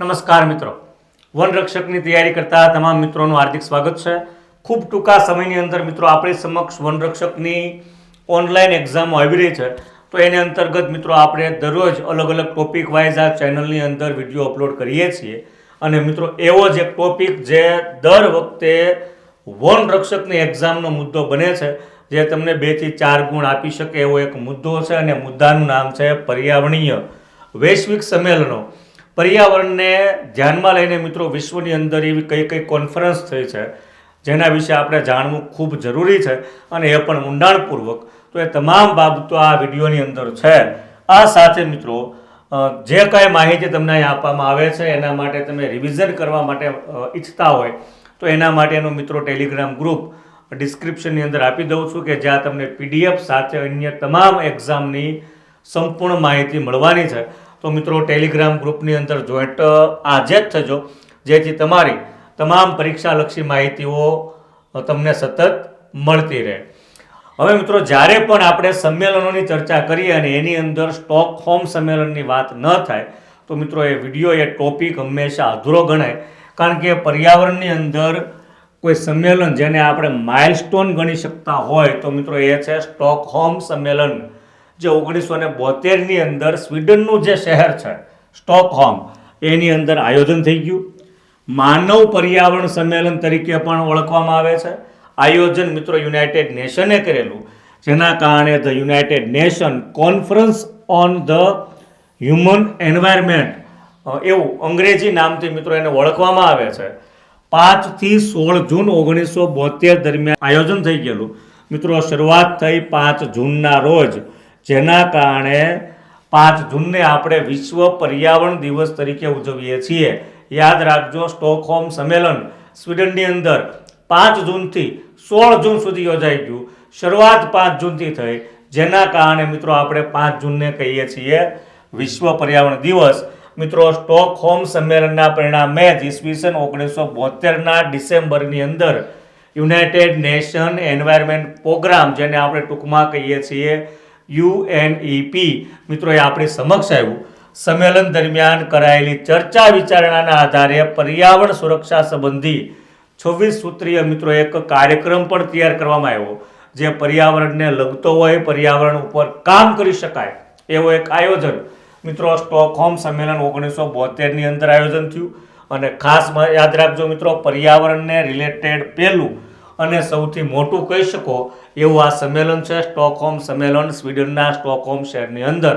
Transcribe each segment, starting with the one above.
નમસ્કાર મિત્રો. વનરક્ષકની તૈયારી કરતા તમામ મિત્રોનું હાર્દિક સ્વાગત છે. ખૂબ ટૂંકા સમયની અંદર મિત્રો આપણી સમક્ષ વનરક્ષકની ઓનલાઈન એક્ઝામો આવી રહી છે. તો એની અંતર્ગત મિત્રો આપણે દરરોજ અલગ અલગ ટોપિક વાઇઝ આ ચેનલની અંદર વીડિયો અપલોડ કરીએ છીએ. અને મિત્રો એવો જ એક ટોપિક જે દર વખતે વન રક્ષકની એક્ઝામનો મુદ્દો બને છે, જે તમને બેથી ચાર ગુણ આપી શકે એવો એક મુદ્દો છે અને મુદ્દાનું નામ છે પર્યાવરણીય વૈશ્વિક સંમેલનો. પર્યાવરણને ધ્યાનમાં લઈને મિત્રો વિશ્વની અંદર એવી કઈ કઈ કોન્ફરન્સ થઈ છે, જેના વિશે આપણે જાણવું ખૂબ જરૂરી છે અને એ પણ ઊંડાણપૂર્વક. તો એ તમામ બાબતો આ વિડીયોની અંદર છે. આ સાથે મિત્રો જે કાંઈ માહિતી તમને અહીં આપવામાં આવે છે, એના માટે તમે રિવિઝન કરવા માટે ઈચ્છતા હોય, તો એના માટેનું મિત્રો ટેલિગ્રામ ગ્રુપ ડિસ્ક્રિપ્શનની અંદર આપી દઉં છું કે જ્યાં તમને પીડીએફ સાથે અન્ય તમામ એક્ઝામની સંપૂર્ણ માહિતી મળવાની છે. તો મિત્રો ટેલિગ્રામ ગ્રુપની અંદર જોઈન્ટ આજે જ થજો. જેથી તમારી તમામ પરીક્ષાલક્ષી માહિતીઓ તમને સતત મળતી રહે. હવે મિત્રો, જ્યારે પણ આપણે સંમેલનોની ચર્ચા કરીએ અને એની અંદર સ્ટોકહોમ સંમેલનની વાત ન થાય, તો મિત્રો, એ વીડિયો એ ટોપિક હંમેશા અધૂરો ગણાય. કારણ કે પર્યાવરણની અંદર કોઈ સંમેલન જેને આપણે માઇલસ્ટોન ગણી શકતા હોય, તો મિત્રો, એ છે સ્ટોકહોમ સંમેલન. જે ઓગણીસો ને બોતેરની અંદર સ્વીડનનું જે શહેર છે, સ્ટોકહોમ, એની અંદર આયોજન થઈ ગયું. માનવ પર્યાવરણ સંમેલન તરીકે પણ ઓળખવામાં આવે છે. આયોજન મિત્રો યુનાઇટેડ નેશને કરેલું. જેના કારણે the United Nation conference on the human environment એવું અંગ્રેજી નામથી મિત્રો એને ઓળખવામાં આવે છે. પાંચથી સોળ જૂન ઓગણીસો બોતેર દરમિયાન આયોજન થઈ ગયેલું. મિત્રો, શરૂઆત થઈ પાંચ જૂનના રોજ. જેના કારણે પાંચ જૂનને આપણે વિશ્વ પર્યાવરણ દિવસ તરીકે ઉજવીએ છીએ. યાદ રાખજો, સ્ટોકહોમ સંમેલન સ્વીડનની અંદર પાંચ જૂનથી સોળ જૂન સુધી યોજાઈ ગયું. શરૂઆત પાંચ જૂનથી થઈ. જેના કારણે મિત્રો આપણે પાંચ જૂનને કહીએ છીએ વિશ્વ પર્યાવરણ દિવસ. મિત્રો, સ્ટોકહોમ સંમેલનના પરિણામે જ ઈસવીસન ઓગણીસો બોતેરના ડિસેમ્બરની અંદર યુનાઇટેડ નેશન એન્વાયરમેન્ટ પ્રોગ્રામ, જેને આપણે ટૂંકમાં કહીએ છીએ યુએનઈપી મિત્રો, એ આપણી સમક્ષ આવ્યું. સંમેલન દરમિયાન કરાયેલી ચર્ચા વિચારણાના આધારે પર્યાવરણ સુરક્ષા સંબંધી છવ્વીસ સૂત્રીય મિત્રો, એક કાર્યક્રમ પણ તૈયાર કરવામાં આવ્યો, જે પર્યાવરણને લગતો હોય, પર્યાવરણ ઉપર કામ કરી શકાય, એવો એક આયોજન. મિત્રો, સ્ટોકહોમ સંમેલન ઓગણીસો બોતેરની અંદર આયોજન થયું. અને ખાસ યાદ રાખજો મિત્રો, પર્યાવરણને રિલેટેડ પહેલું અને સૌથી મોટું કહી શકો એવું આ સંમેલન છે, સ્ટોકહોમ સંમેલન, સ્વીડનના સ્ટોકહોમ શહેરની અંદર.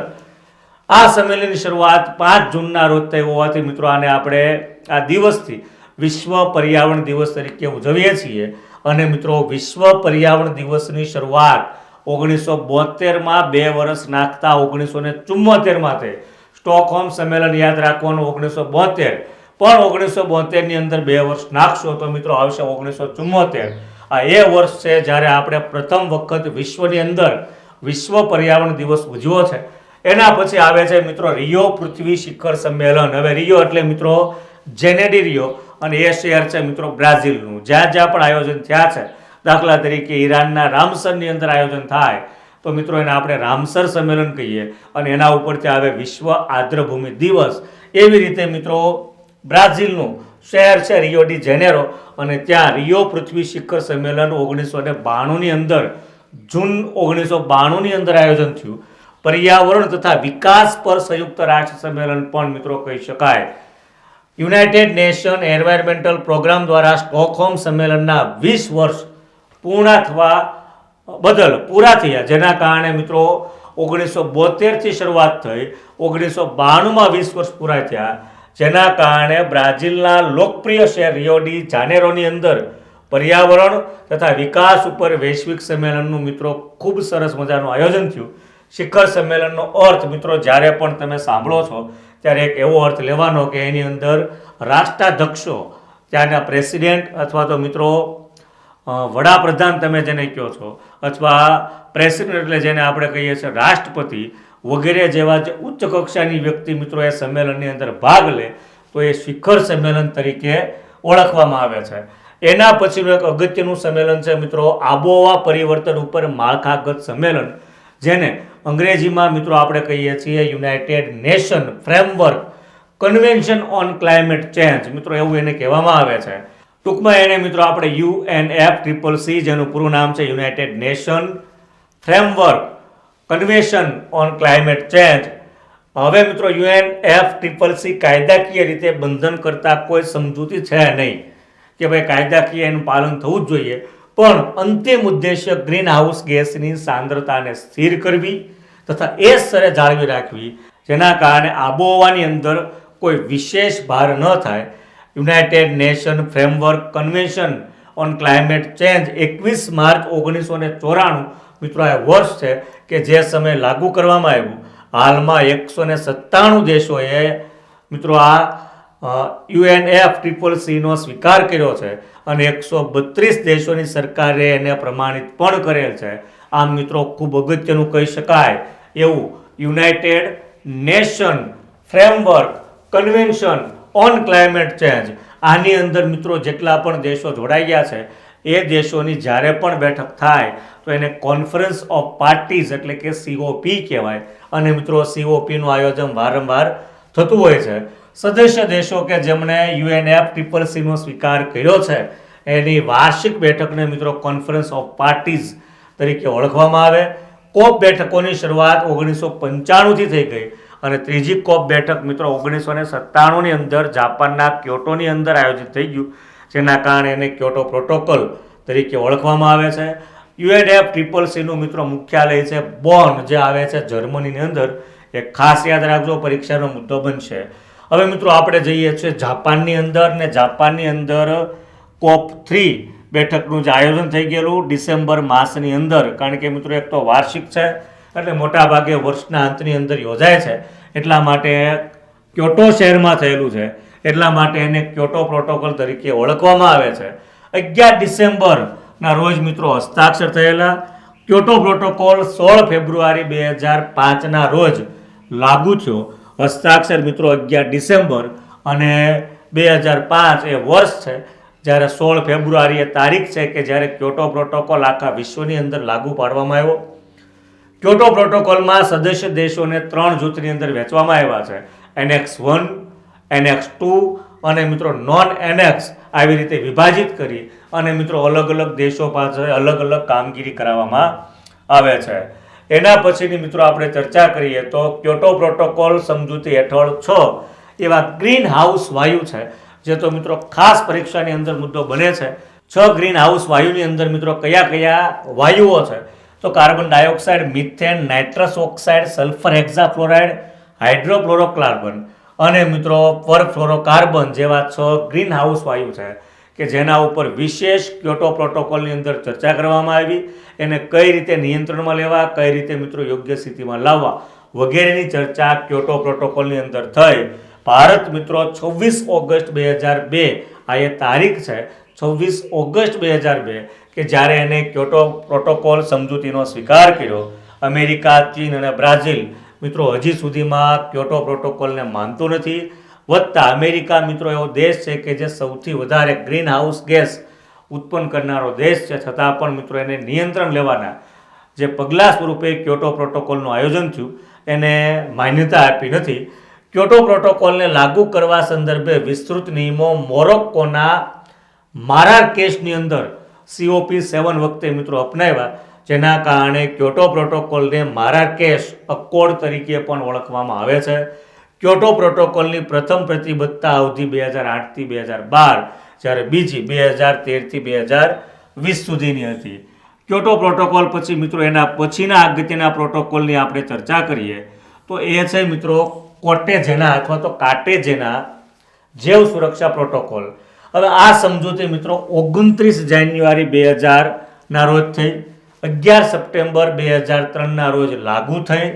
આ સંમેલનની શરૂઆત પાંચ જૂનના રોજ થઈ હોવાથી મિત્રો આને આપણે આ દિવસથી વિશ્વ પર્યાવરણ દિવસ તરીકે ઉજવીએ છીએ. અને મિત્રો વિશ્વ પર્યાવરણ દિવસની શરૂઆત ઓગણીસો બોતેરમાં બે વર્ષ નાખતા ઓગણીસો ને ચુમ્મોતેરમાં થઈ. સ્ટોકહોમ સંમેલન યાદ રાખવાનું ઓગણીસો બોતેર પણ ઓગણીસો બોતેરની અંદર બે વર્ષ નાખશો તો મિત્રો આવશે ઓગણીસો ચુમ્મોતેર આ એ વર્ષ છે જ્યારે આપણે પ્રથમ વખત વિશ્વની અંદર વિશ્વ પર્યાવરણ દિવસ ઉજવ્યો છે. એના પછી આવે છે મિત્રો રિયો પૃથ્વી શિખર સંમેલન. હવે રિયો એટલે મિત્રો જેનેડી રિયો અને એ શહેર છે મિત્રો બ્રાઝિલનું. જ્યાં જ્યાં પણ આયોજન થયા છે. દાખલા તરીકે ઈરાનના રામસરની અંદર આયોજન થાય. તો મિત્રો એને આપણે રામસર સંમેલન કહીએ. અને એના ઉપરથી આવે વિશ્વ આર્દ્રભૂમિ દિવસ. એવી રીતે મિત્રો બ્રાઝિલનું શહેર છે રિયો ડી જેનેરો અને ત્યાં રિયો પૃથ્વી શિખર સંમેલન ઓગણીસો ને બાણુંની અંદર, જૂન ઓગણીસો બાણુંની અંદર આયોજન થયું. પર્યાવરણ તથા વિકાસ પર સંયુક્ત રાષ્ટ્ર સંમેલન પણ મિત્રો કહી શકાય. યુનાઇટેડ નેશન એન્વાયરમેન્ટલ પ્રોગ્રામ દ્વારા સ્ટોકહોમ સંમેલનના વીસ વર્ષ પૂર્ણ થવા બદલ પૂરા થયા, જેના કારણે મિત્રો ઓગણીસો બોતેરથી શરૂઆત થઈ, ઓગણીસો બાણુંમાં વીસ વર્ષ પૂરા થયા. જેના કારણે બ્રાઝિલના લોકપ્રિય શહેર રિયોડી જાનેરોની અંદર પર્યાવરણ તથા વિકાસ ઉપર વૈશ્વિક સંમેલનનું મિત્રો ખૂબ સરસ મજાનું આયોજન થયું. શિખર સંમેલનનો અર્થ, મિત્રો, જ્યારે પણ તમે સાંભળો છો, ત્યારે એક એવો અર્થ લેવાનો કે એની અંદર રાષ્ટ્રાધ્યક્ષો, ત્યાંના પ્રેસિડેન્ટ અથવા તો મિત્રો વડાપ્રધાન તમે જેને કહો છો, અથવા પ્રેસિડેન્ટ એટલે જેને આપણે કહીએ છીએ રાષ્ટ્રપતિ વગેરે જેવા જે ઉચ્ચ કક્ષાની વ્યક્તિ મિત્રો એ સંમેલનની અંદર ભાગ લે, તો એ શિખર સંમેલન તરીકે ઓળખવામાં આવે છે. એના પછીનું એક અગત્યનું સંમેલન છે મિત્રો, આબોહવા પરિવર્તન ઉપર માળખાગત સંમેલન, જેને અંગ્રેજીમાં મિત્રો આપણે કહીએ છીએ United Nation framework convention on climate change મિત્રો, એવું એને કહેવામાં આવે છે. ટૂંકમાં એને મિત્રો આપણે યુએનએફ ટ્રિપલ સી, જેનું પૂરું નામ છે United Nation framework convention on climate change હવે મિત્રો યુએનએફ ટ્રિપલ સી કાયદાકીય રીતે બંધન કરતા કોઈ સમજૂતી છે નહીં કે ભાઈ કાયદાકીય એનું પાલન થવું જ જોઈએ. પણ અંતિમ ઉદ્દેશ્ય ગ્રીન હાઉસ ગેસની સાંદ્રતાને સ્થિર કરવી તથા એ સ્તરે જાળવી રાખવી, જેના કારણે આબોહવાની અંદર કોઈ વિશેષ ભાર ન થાય. United Nation framework convention on climate change એકવીસ માર્ચ ઓગણીસો ચોરાણું મિત્રો, આ વર્ષ છે કે જે સમયે લાગુ કરવામાં આવ્યું. હાલમાં એકસો ને સત્તાણું દેશોએ મિત્રો, આ યુએનએફ ટ્રિપલ સીનો સ્વીકાર કર્યો છે અને એકસો બત્રીસ દેશોની સરકારે એને પ્રમાણિત પણ કરેલ છે. આમ મિત્રો, ખૂબ અગત્યનું કહી શકાય એવું United Nation framework convention on climate change. આની અંદર મિત્રો, જેટલા પણ દેશો જોડાઈ ગયા છે એ દેશોની જ્યારે પણ બેઠક થાય, તો એને કોન્ફરન્સ ઓફ પાર્ટીઝ એટલે કે સીઓપી કહેવાય. અને મિત્રો સીઓપીનું આયોજન વારંવાર થતું હોય છે. સદસ્ય દેશો કે જેમણે યુએનએફ ટ્રિપલ સીનો સ્વીકાર કર્યો છે, એની વાર્ષિક બેઠકને મિત્રો કોન્ફરન્સ ઓફ પાર્ટીઝ તરીકે ઓળખવામાં આવે. કોપ બેઠકોની શરૂઆત ઓગણીસો પંચાણુંથી થઈ ગઈ અને ત્રીજી કોપ બેઠક મિત્રો ઓગણીસો ને સત્તાણુંની અંદર જાપાનના ક્યોટોની અંદર આયોજિત થઈ ગયું. જેના કારણે એને ક્યોટો પ્રોટોકોલ તરીકે ઓળખવામાં આવે છે. યુએડએફ ટ્રિપલ સીનું મિત્રો મુખ્યાલય છે બોન, જે આવે છે જર્મનીની અંદર. એ ખાસ યાદ રાખજો, પરીક્ષાનો મુદ્દો બનશે. હવે મિત્રો આપણે જઈએ છીએ જાપાનની અંદર ને જાપાનની અંદર કોપ થ્રી બેઠકનું જે આયોજન થઈ ગયેલું ડિસેમ્બર માસની અંદર. કારણ કે મિત્રો એક તો વાર્ષિક છે એટલે મોટા ભાગે વર્ષના અંતની અંદર યોજાય છે. એટલા માટે ક્યોટો શહેરમાં થયેલું છે. એટલા માટે એને ક્યોટો પ્રોટોકોલ તરીકે ઓળખવામાં આવે છે. અગિયાર ડિસેમ્બરના રોજ મિત્રો હસ્તાક્ષર થયેલા ક્યોટો પ્રોટોકોલ સોળ ફેબ્રુઆરી બે હજાર પાંચના રોજ લાગુ થયો. હસ્તાક્ષર મિત્રો અગિયાર ડિસેમ્બર અને બે હજાર પાંચ એ વર્ષ છે. જ્યારે સોળ ફેબ્રુઆરી એ તારીખ છે કે જ્યારે ક્યોટો પ્રોટોકોલ આખા વિશ્વની અંદર લાગુ પાડવામાં આવ્યો. ક્યોટો પ્રોટોકોલમાં સદસ્ય દેશોને ત્રણ જૂથની અંદર વહેંચવામાં આવ્યા છે. એનેક્સ વન એનેક્સ ટુ અને મિત્રો નોન એનેક્સ આવી રીતે વિભાજિત કરી અને મિત્રો અલગ અલગ દેશો પાસે અલગ અલગ કામગીરી કરાવવામાં આવે છે. એના પછીની મિત્રો આપણે ચર્ચા કરીએ તો ક્યોટો પ્રોટોકોલ સમજૂતી હેઠળ છ એવા ગ્રીન હાઉસ વાયુ છે, જે તો મિત્રો ખાસ પરીક્ષાની અંદર મુદ્દો બને છે. છ ગ્રીન હાઉસ વાયુની અંદર મિત્રો કયા કયા વાયુઓ છે? તો carbon dioxide, methane, nitrous oxide, sulphur hexafluoride hydrofluorocarbon અને મિત્રો પરફ્લોરોકાર્બન જેવા છ ગ્રીન હાઉસ વાયુ છે કે જેના ઉપર વિશેષ ક્યોટો પ્રોટોકોલની અંદર ચર્ચા કરવામાં આવી. એને કઈ રીતે નિયંત્રણમાં લેવા, કઈ રીતે મિત્રો યોગ્ય સ્થિતિમાં લાવવા વગેરેની ચર્ચા ક્યોટો પ્રોટોકોલની અંદર થઈ. ભારત મિત્રો, છવ્વીસ ઓગસ્ટ બે હજાર બે, આ એ તારીખ છે, છવ્વીસ ઓગસ્ટ બે હજાર બે, કે જ્યારે એને ક્યોટો પ્રોટોકોલ સમજૂતીનો સ્વીકાર કર્યો. અમેરિકા, ચીન અને બ્રાઝિલ મિત્રો, હજી સુધીમાં ક્યોટો પ્રોટોકોલને માનતું નથી. વધતા અમેરિકા મિત્રો, એવો દેશ છે કે જે સૌથી વધારે ગ્રીન હાઉસ ગેસ ઉત્પન્ન કરનારો દેશ છે. છતાં પણ મિત્રો, એને નિયંત્રણ લેવાના જે પગલાં સ્વરૂપે ક્યોટો પ્રોટોકોલનું આયોજન થયું, એને માન્યતા આપી નથી. ક્યોટો પ્રોટોકોલને લાગુ કરવા સંદર્ભે વિસ્તૃત નિયમો મોરોક્કોના મારા કેસની અંદર સીઓપી સેવન વખતે મિત્રો અપનાવ્યા. જેના કારણે ક્યોટો પ્રોટોકોલને મારાકેશ અકોડ તરીકે પણ ઓળખવામાં આવે છે. ક્યોટો પ્રોટોકોલની પ્રથમ પ્રતિબદ્ધતા અવધિ બે હજાર આઠથી બે હજાર બાર, જ્યારે બીજી બે હજાર તેરથી બે હજાર વીસ સુધીની હતી. ક્યોટો પ્રોટોકોલ પછી મિત્રો એના પછીના અગત્યના પ્રોટોકોલની આપણે ચર્ચા કરીએ, તો એ છે મિત્રો કોટેજેના અથવા તો કાટેજેના જેવ સુરક્ષા પ્રોટોકોલ. હવે આ સમજૂતી મિત્રો ઓગણત્રીસ જાન્યુઆરી બે હજારના રોજ થઈ. અગિયાર સપ્ટેમ્બર બે હજાર ત્રણના રોજ લાગુ થઈ.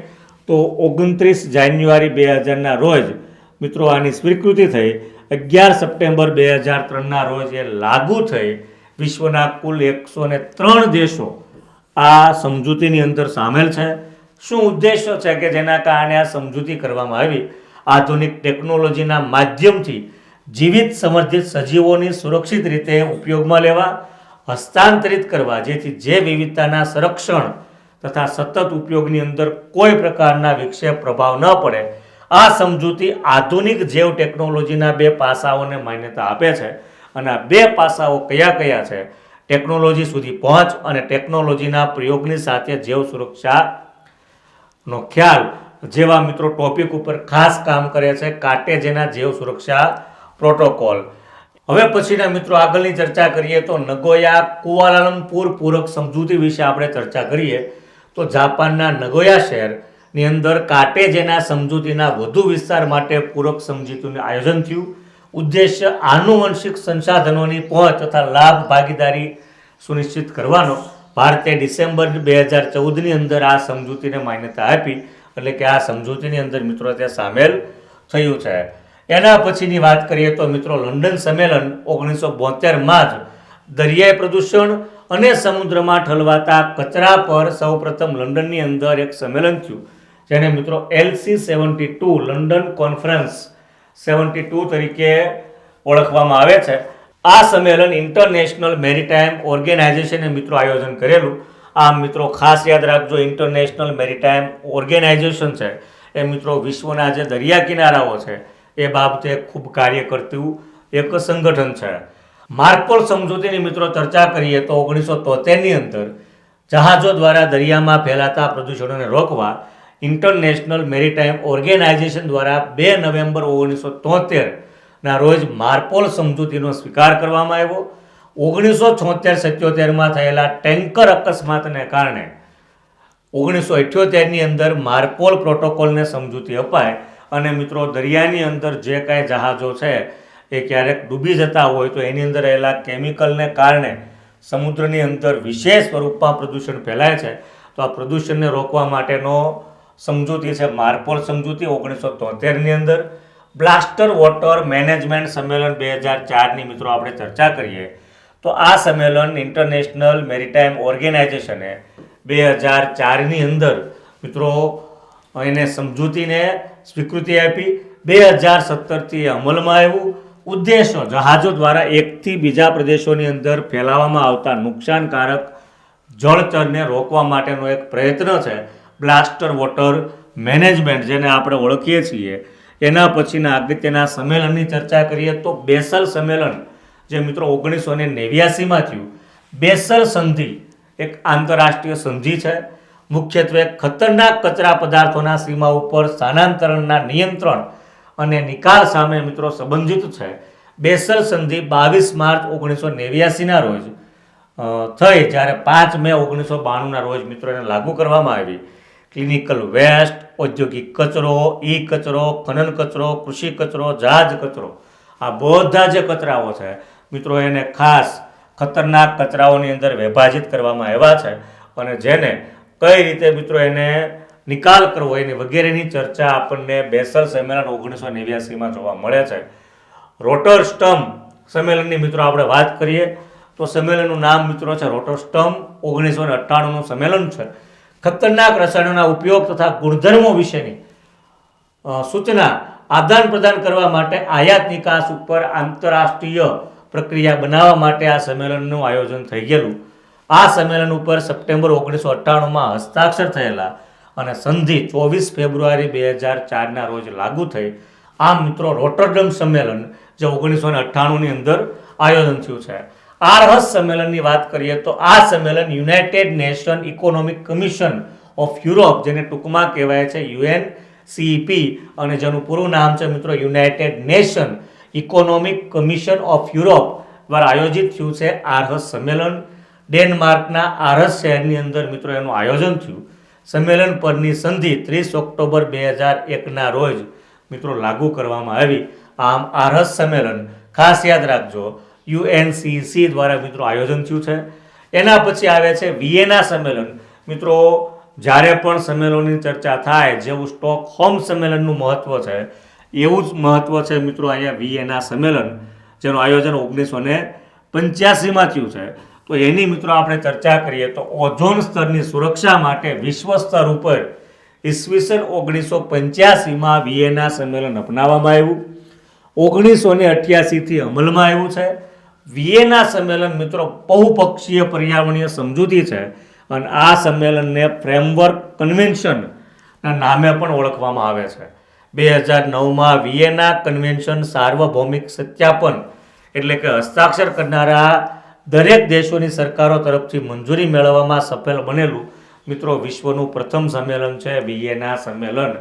તો ઓગણત્રીસ જાન્યુઆરી બે હજારના રોજ મિત્રો આની સ્વીકૃતિ થઈ. અગિયાર સપ્ટેમ્બર બે હજાર ત્રણના રોજ એ લાગુ થઈ. વિશ્વના કુલ એકસો ને ત્રણ દેશો આ સમજૂતીની અંદર સામેલ છે. શું ઉદ્દેશ્ય છે કે જેના કારણે આ સમજૂતી કરવામાં આવી? આધુનિક ટેકનોલોજીના માધ્યમથી જીવિત, સમર્થિત સજીવોની સુરક્ષિત રીતે ઉપયોગમાં લેવા? હસ્તાંતરિત કરવા, જેથી જે વિવિધતાના સંરક્ષણ તથા સતત ઉપયોગની અંદર કોઈ પ્રકારના વિક્ષેપ પ્રભાવ ન પડે, આ સમજૂતી આધુનિક જૈવ ટેકનોલોજીના બે પાસાઓને માન્યતા આપે છે અને આ બે પાસાઓ કયા કયા છે, ટેકનોલોજી સુધી પહોંચ અને ટેકનોલોજીના પ્રયોગની સાથે જૈવ સુરક્ષાનો ખ્યાલ જેવા મિત્રો ટોપિક ઉપર ખાસ કામ કરે છે કાટેજેના જૈવ સુરક્ષા પ્રોટોકોલ. હવે પછીના મિત્રો આગળની ચર્ચા કરીએ તો નગોયા કુઆલાલમપુર પૂરક સમજૂતી વિશે આપણે ચર્ચા કરીએ. તો જાપાનના નગોયા શહેરની અંદર કાટેજેના સમજૂતીના વધુ વિસ્તાર માટે પૂરક સમજૂતીનું આયોજન થયું. ઉદ્દેશ્ય આનુવંશિક સંસાધનોની પહોંચ તથા લાભ ભાગીદારી સુનિશ્ચિત કરવાનો. ભારતે ડિસેમ્બર બે હજાર ચૌદની અંદર આ સમજૂતીને માન્યતા આપી. એટલે કે આ સમજૂતીની અંદર મિત્રો ત્યાં સામેલ થયું છે. એના પછીની વાત કરીએ તો મિત્રો લંડન સંમેલન ઓગણીસો બોતેરમાં જ દરિયાઈ પ્રદૂષણ અને સમુદ્રમાં ઠલવાતા કચરા પર સૌપ્રથમ લંડનની અંદર એક સંમેલન થયું, જેને મિત્રો LC seventy two London conference seventy two તરીકે ઓળખવામાં આવે છે. આ સંમેલન ઇન્ટરનેશનલ મેરીટાઈમ ઓર્ગેનાઇઝેશને મિત્રો આયોજન કરેલું. આમ મિત્રો ખાસ યાદ રાખજો, ઇન્ટરનેશનલ મેરીટાઈમ ઓર્ગેનાઇઝેશન છે. એ મિત્રો વિશ્વના જે દરિયા કિનારાઓ છે એ બાબતે ખૂબ કાર્ય કરતું એક સંગઠન છે. માર્કોલ સમજૂતીની મિત્રો ચર્ચા કરીએ તો ઓગણીસો તોતેરની અંદર જહાજો દ્વારા દરિયામાં ફેલાતા પ્રદૂષણોને રોકવા ઇન્ટરનેશનલ મેરીટાઈમ ઓર્ગેનાઇઝેશન દ્વારા બે નવેમ્બર ઓગણીસો તોતેરના રોજ માર્પોલ સમજૂતીનો સ્વીકાર કરવામાં આવ્યો. ઓગણીસો છોતેર સત્યોતેરમાં થયેલા ટેન્કર અકસ્માતને કારણે ઓગણીસો અઠ્યોતેરની અંદર માર્પોલ પ્રોટોકોલને સમજૂતી અપાય અને મિત્રો, દરિયાની અંદર જે કાંઈ જહાજો છે, એ ક્યારેક ડૂબી જતા હોય તો એની અંદર રહેલા કેમિકલને કારણે સમુદ્રની અંદર વિશેષ સ્વરૂપમાં પ્રદૂષણ ફેલાય છે. તો આ પ્રદૂષણને રોકવા માટેનો સમજૂતી છે, માર્પોલ સમજૂતી ઓગણીસો તોતેરની અંદર. બ્લાસ્ટર વોટર મેનેજમેન્ટ સંમેલન બે હજાર ચારની મિત્રો આપણે ચર્ચા કરીએ. તો આ સંમેલન ઇન્ટરનેશનલ મેરીટાઈમ ઓર્ગેનાઇઝેશને બે હજાર ચારની અંદર મિત્રો, એને સમજૂતીને સ્વીકૃતિ આપી. બે હજાર સત્તરથી અમલમાં આવ્યું. ઉદ્દેશો, જહાજો દ્વારા એકથી બીજા પ્રદેશોની અંદર ફેલાવવામાં આવતા નુકસાનકારક જળચરને રોકવા માટેનો એક પ્રયત્ન છે. બ્લાસ્ટર વોટર મેનેજમેન્ટ, જેને આપણે ઓળખીએ છીએ. એના પછીના અગત્યના સંમેલનની ચર્ચા કરીએ તો બેસલ સંમેલન, જે મિત્રો ઓગણીસો ને નેવ્યાસીમાં થયું. બેસલ સંધિ એક આંતરરાષ્ટ્રીય સંધિ છે. મુખ્યત્વે ખતરનાક કચરા પદાર્થોના સીમા ઉપર સ્થાનાંતરણના નિયંત્રણ અને નિકાલ સામે મિત્રો સંબંધિત છે. બેસલ સંધિ બાવીસ માર્ચ ઓગણીસો નેવ્યાસીના રોજ થઈ જ્યારે પાંચ મે ઓગણીસો બાણુંના રોજ મિત્રો એને લાગુ કરવામાં આવી. ક્લિનિકલ વેસ્ટ, ઔદ્યોગિક કચરો, ઈ કચરો, ખનન કચરો, કૃષિ કચરો, જહાજ કચરો, આ બધા જે કચરાઓ છે, મિત્રો એને ખાસ ખતરનાક કચરાઓની અંદર વિભાજિત કરવામાં આવ્યા છે. અને જેને કઈ રીતે મિત્રો એને નિકાલ કરવો એની વગેરેની ચર્ચા આપણને બેસલ સંમેલન ઓગણીસો નેવ્યાસીમાં જોવા મળે છે. રોટર સ્ટમ્પ સંમેલનની મિત્રો આપણે વાત કરીએ તો સંમેલનનું નામ મિત્રો છે રોટર સ્ટમ ઓગણીસો ને અઠ્ઠાણુંનું સંમેલન છે. ખતરનાક રસાયણોના ઉપયોગ તથા ગુણધર્મો વિશેની સૂચના આદાન પ્રદાન કરવા માટે આયાત નિકાસ ઉપર આંતરરાષ્ટ્રીય પ્રક્રિયા બનાવવા માટે આ સંમેલનનું આયોજન થઈ ગયેલું. આ સંમેલન ઉપર સપ્ટેમ્બર ઓગણીસો અઠ્ઠાણુંમાં હસ્તાક્ષર થયેલા અને સંધિ ચોવીસ ફેબ્રુઆરી બે હજાર ચારના રોજ લાગુ થઈ આ મિત્રો રોટરડમ સંમેલન જે ઓગણીસો ને અઠ્ઠાણુંની અંદર આયોજન થયું છે. આ રહસ સંમેલનની વાત કરીએ તો આ સંમેલન United Nation economic commission of Europe, જેને ટૂંકમાં કહેવાય છે યુએન સીઈપી અને જેનું પૂરું નામ છે મિત્રો United Nation economic commission of Europe, દ્વારા આયોજિત થયું છે આરહસ સંમેલન. ડેનમાર્કના આરસ શહેરની અંદર મિત્રો એનું આયોજન થયું. સંમેલન પરની સંધિ ત્રીસ ઓક્ટોબર બે હજાર એકના રોજ મિત્રો લાગુ કરવામાં આવી. આમ આરસ સંમેલન ખાસ યાદ રાખજો, યુએનસીસી દ્વારા મિત્રો આયોજન થયું છે. એના પછી આવે છે વિયેના સંમેલન. મિત્રો, જ્યારે પણ સંમેલનની ચર્ચા થાય, જેવું સ્ટોક હોમ સંમેલનનું મહત્વ છે, એવું જ મહત્વ છે મિત્રો અહીંયા વિયેના સંમેલન, જેનું આયોજન ઓગણીસો ને પંચ્યાસીમાં થયું છે. તો એની મિત્રો આપણે ચર્ચા કરીએ તો ઓઝોન સ્તરની સુરક્ષા માટે વિશ્વ સ્તર ઉપર ઈસવીસન ઓગણીસો પંચ્યાસીમાં વિયેના સંમેલન અપનાવવામાં આવ્યું. ઓગણીસો ને અઠ્યાસીથી અમલમાં આવ્યું છે. વિયેના સંમેલન મિત્રો બહુપક્ષીય પર્યાવરણીય સમજૂતી છે અને આ સંમેલનને ફ્રેમવર્ક કન્વેન્શનના નામે પણ ઓળખવામાં આવે છે. બે હજાર નવમાં વિયેના કન્વેન્શન સાર્વભૌમિક સત્યાપન એટલે કે હસ્તાક્ષર કરનારા દરેક દેશોની સરકારો તરફથી મંજૂરી મેળવવામાં સફળ બનેલું મિત્રો વિશ્વનું પ્રથમ સંમેલન છે વિયેના સંમેલન,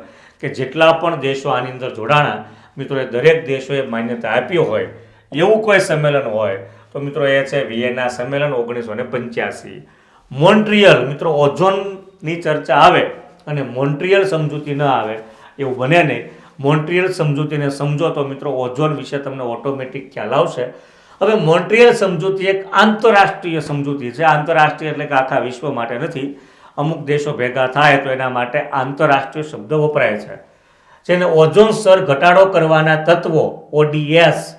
કે જેટલા પણ દેશો આની અંદર જોડાણા મિત્રો એ દરેક દેશોએ માન્યતા આપી હોય, એવું કોઈ સંમેલન હોય, તો મિત્રો એ છે વિયેના સંમેલન ઓગણીસો ને પંચ્યાસી. મોન્ટ્રિયલ, મિત્રો ઓઝોનની ચર્ચા આવે અને મોન્ટ્રિયલ સમજૂતી ન આવે, એવું બને નહીં. મોન્ટ્રિયલ સમજૂતીને સમજો તો મિત્રો ઓઝોન વિશે તમને ઓટોમેટિક ખ્યાલ આવશે. હવે મોન્ટ્રિયલ સમજૂતી એક આંતરરાષ્ટ્રીય સમજૂતી છે. આંતરરાષ્ટ્રીય એટલે કે આખા વિશ્વ માટે નથી. અમુક દેશો ભેગા થાય તો એના માટે આંતરરાષ્ટ્રીય શબ્દ વપરાય છે. જેને ઓઝોન સ્તર ઘટાડો કરવાના તત્વો, ઓડીએસ,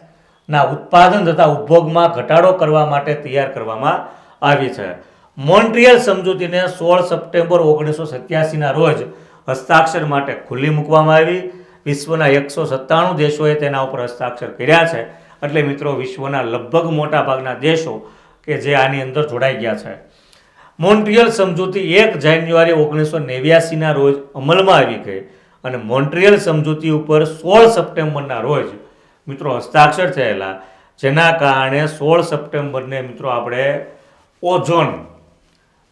ના ઉત્પાદન તથા ઉપભોગમાં ઘટાડો કરવા માટે તૈયાર કરવામાં આવી છે. મોન્ટ્રિયલ સમજૂતીને સોળ સપ્ટેમ્બર ઓગણીસો સત્યાસીના રોજ હસ્તાક્ષર માટે ખુલ્લી મૂકવામાં આવી. વિશ્વના એકસો સત્તાણું દેશોએ તેના ઉપર હસ્તાક્ષર કર્યા છે. એટલે મિત્રો, વિશ્વના લગભગ મોટા ભાગના દેશો કે જે આની અંદર જોડાઈ ગયા છે. મોન્ટ્રિયલ સમજૂતી એક જાન્યુઆરી ઓગણીસો નેવ્યાસીના રોજ અમલમાં આવી ગઈ અને મોન્ટ્રિયલ સમજૂતી ઉપર સોળ સપ્ટેમ્બરના રોજ મિત્રો હસ્તાક્ષર થયેલા. જેના કારણે સોળ સપ્ટેમ્બરને મિત્રો આપણે ઓઝોન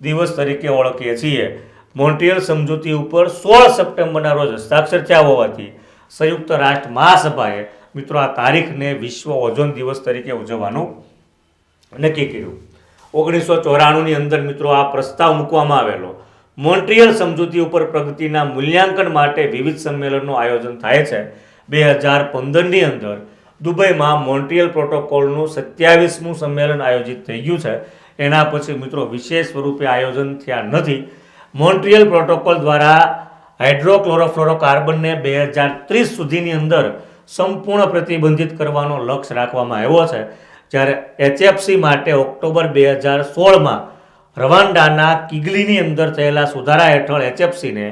દિવસ તરીકે ઓળખીએ છીએ. મોન્ટ્રિયલ સમજૂતી ઉપર સોળ સપ્ટેમ્બરના રોજ હસ્તાક્ષર થયા હોવાથી સંયુક્ત રાષ્ટ્ર મહાસભાએ મિત્રો, આ તારીખને વિશ્વ ઓઝોન દિવસ તરીકે ઉજવવાનું નક્કી કર્યું. ઓગણીસો ચોરાણુંની અંદર મિત્રો, આ પ્રસ્તાવ મૂકવામાં આવેલો. મોન્ટ્રિયલ સમજૂતી ઉપર પ્રગતિના મૂલ્યાંકન માટે વિવિધ સંમેલનનું આયોજન થાય છે. બે હજાર પંદરની અંદર દુબઈમાં મોન્ટ્રિયલ પ્રોટોકોલનું સત્યાવીસમું સંમેલન આયોજિત થઈ ગયું છે. એના પછી મિત્રો, વિશેષ સ્વરૂપે આયોજન થયા નથી. મોન્ટ્રિયલ પ્રોટોકોલ દ્વારા હાઇડ્રોક્લોરોફ્લોરોકાર્બનને બે હજાર ત્રીસ સુધીની અંદર સંપૂર્ણ પ્રતિબંધિત કરવાનો લક્ષ્ય રાખવામાં આવ્યો છે. જ્યારે એચએફસી માટે ઓક્ટોબર બે હજાર સોળમાં રવાન્ડાના કિગલીની અંદર થયેલા સુધારા હેઠળ એચએફસીને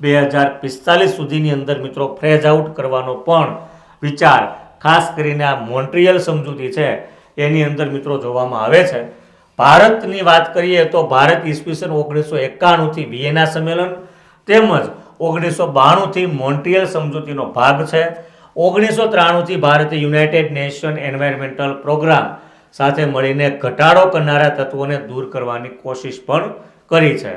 બે હજાર પિસ્તાલીસ સુધીની અંદર મિત્રો ફ્રેઝ આઉટ કરવાનો પણ વિચાર ખાસ કરીને આ મોન્ટ્રિયલ સમજૂતી છે એની અંદર મિત્રો જોવામાં આવે છે. ભારતની વાત કરીએ તો ભારત ઈસવીસન ઓગણીસો એકાણુંથી વિયેના સંમેલન તેમજ ઓગણીસો બાણુંથી મોન્ટ્રિયલ સમજૂતીનો ભાગ છે. ઓગણીસો ત્રાણુંથી ભારતે યુનાઇટેડ નેશન એન્વાયરમેન્ટલ પ્રોગ્રામ સાથે મળીને ઘટાડો કરનારા તત્વોને દૂર કરવાની કોશિશ પણ કરી છે.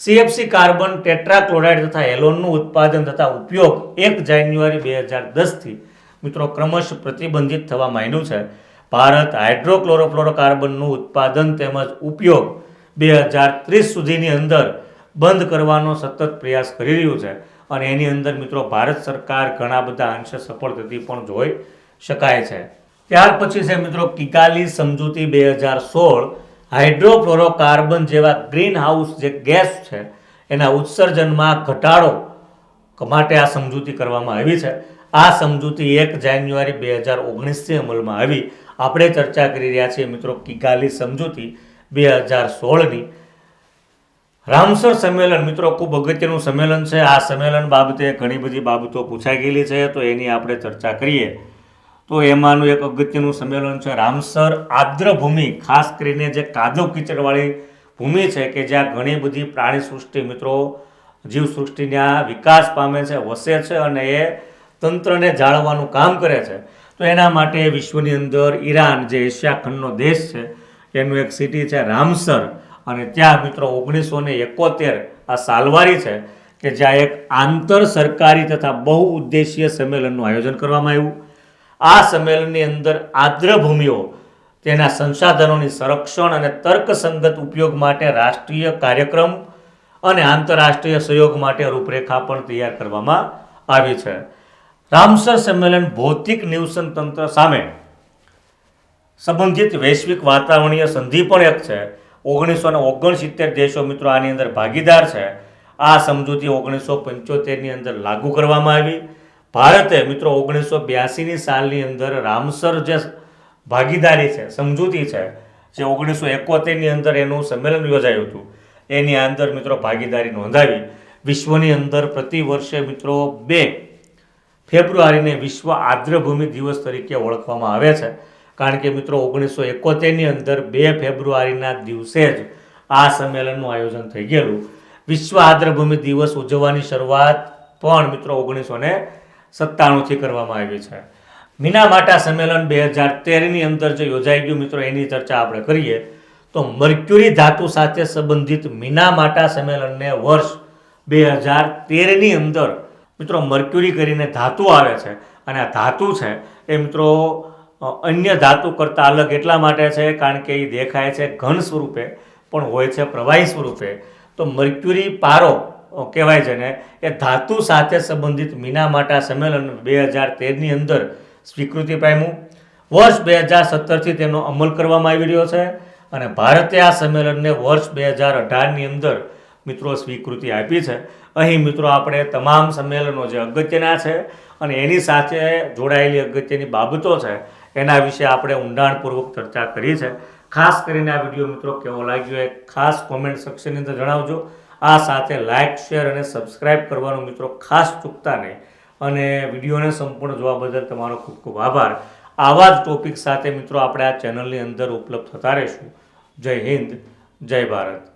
સીએફસી કાર્બન ટેટ્રાક્લોરાઇડ તથા એલોનનું ઉત્પાદન તથા ઉપયોગ એક જાન્યુઆરી બે હજાર દસથી મિત્રો ક્રમશ પ્રતિબંધિત થવા માંડ્યું છે. ભારત હાઇડ્રોક્લોરોફ્લોરોકાર્બનનું ઉત્પાદન તેમજ ઉપયોગ બે હજાર ત્રીસ સુધીની અંદર બંધ કરવાનો સતત પ્રયાસ કરી રહ્યું છે. અને એની અંદર મિત્રો ભારત સરકાર ઘણા બધા અંશે સફળ થતી પણ જોઈ શકાય છે. ત્યાર પછી છે મિત્રો કિકાલી સમજૂતી બે હજાર સોળ હાઇડ્રોફ્લોરોકાર્બન જેવા ગ્રીન હાઉસ જે ગેસ છે, એના ઉત્સર્જનમાં ઘટાડો માટે આ સમજૂતી કરવામાં આવી છે. આ સમજૂતી એક જાન્યુઆરી બે હજાર ઓગણીસથી અમલમાં આવી. આપણે ચર્ચા કરી રહ્યા છીએ મિત્રો કિગાલી સમજૂતી બે હજાર સોળની. રામસર સંમેલન, મિત્રો, ખૂબ અગત્યનું સંમેલન છે. આ સંમેલન બાબતે ઘણી બધી બાબતો પૂછાઈ ગયેલી છે, તો એની આપણે ચર્ચા કરીએ. તો એમાંનું એક અગત્યનું સંમેલન છે રામસર આર્દ્ર ભૂમિ ખાસ કરીને જે કાદવ કીચડવાળી ભૂમિ છે કે જ્યાં ઘણી બધી પ્રાણી સૃષ્ટિ, મિત્રો, જીવ સૃષ્ટિના વિકાસ પામે છે, વસે છે અને એ તંત્રને જાળવવાનું કામ કરે છે. તો એના માટે વિશ્વની અંદર ઈરાન જે એશિયા ખંડનો દેશ છે, એનું એક સિટી છે રામસર. અને ત્યાં મિત્રો ઓગણીસો ને એકોતેર આ સાલવારી છે કે જ્યાં એક આંતર સરકારી તથા બહુ ઉદ્દેશીય સંમેલનનું આયોજન કરવામાં આવ્યું. આ સંમેલનની અંદર આદ્રભૂમિઓ તેના સંસાધનોની સંરક્ષણ અને તર્કસંગત ઉપયોગ માટે રાષ્ટ્રીય કાર્યક્રમ અને આંતરરાષ્ટ્રીય સહયોગ માટે રૂપરેખા પણ તૈયાર કરવામાં આવી છે. રામસર સંમેલન ભૌતિક નિવસન તંત્ર સામે સંબંધિત વૈશ્વિક વાતાવરણીય સંધિ પણ એક છે. ઓગણીસો ને ઓગણસિત્તેર દેશો મિત્રો આની અંદર ભાગીદાર છે. આ સમજૂતી ઓગણીસો પંચોતેરની અંદર લાગુ કરવામાં આવી. ભારતે મિત્રો ઓગણીસો બ્યાસીની સાલની અંદર રામસર જે ભાગીદારી છે, સમજૂતી છે, જે ઓગણીસો એકોતેરની અંદર એનું સંમેલન યોજાયું હતું, એની અંદર મિત્રો ભાગીદારી નોંધાવી. વિશ્વની અંદર પ્રતિ વર્ષે મિત્રો બે ફેબ્રુઆરીને વિશ્વ આર્દ્રભૂમિ દિવસ તરીકે ઓળખવામાં આવે છે. કારણ કે મિત્રો ઓગણીસો એકોતેરની અંદર બે ફેબ્રુઆરીના દિવસે જ આ સંમેલનનું આયોજન થઈ ગયેલું. વિશ્વ આર્દ્રભૂમિ દિવસ ઉજવવાની શરૂઆત પણ મિત્રો ઓગણીસો ને સત્તાણુંથી કરવામાં આવી છે. મીનામાટા સંમેલન બે હજાર તેરની અંદર જે યોજાઈ ગયું મિત્રો એની ચર્ચા આપણે કરીએ તો મર્ક્યુરી ધાતુ સાથે સંબંધિત મીનામાટા સંમેલનને વર્ષ બે હજાર તેરની અંદર મિત્રો મર્ક્યુરી કરીને ધાતુ આવે છે. અને આ ધાતુ છે એ મિત્રો અન્ય ધાતુ કરતાં અલગ એટલા માટે છે, કારણ કે એ દેખાય છે ઘન સ્વરૂપે, પણ હોય છે પ્રવાહી સ્વરૂપે. તો મર્ક્યુરી પારો કહેવાય છે ને એ ધાતુ સાથે સંબંધિત મીનામાટા સંમેલન બે હજાર તેરની અંદર સ્વીકૃતિ પામ્યું. વર્ષ બે હજાર સત્તરથી તેનો અમલ કરવામાં આવી રહ્યો છે અને ભારતે આ સંમેલનને વર્ષ બે હજાર અઢારની અંદર મિત્રો સ્વીકૃતિ આપી છે. અહીં મિત્રો આપણે તમામ સંમેલનો જે અગત્યના છે અને એની સાથે જોડાયેલી અગત્યની બાબતો છે એના વિશે આપણે ઊંડાણપૂર્વક ચર્ચા કરી છે ખાસ કરીને આ વીડિયો મિત્રો કેવો લાગ્યો એ ખાસ કોમેન્ટ સેક્શનની અંદર જણાવજો. આ સાથે લાઇક શેર અને સબસ્ક્રાઇબ કરવાનો મિત્રો ખાસ ચૂકતા નહીં. અને વિડીયોને સંપૂર્ણ જોવા બદલ તમારો ખૂબ ખૂબ આભાર. આવા જ ટોપિક સાથે મિત્રો આપણે આ ચેનલની અંદર ઉપલબ્ધ થતા રહીશું. જય હિન્દ, જય ભારત.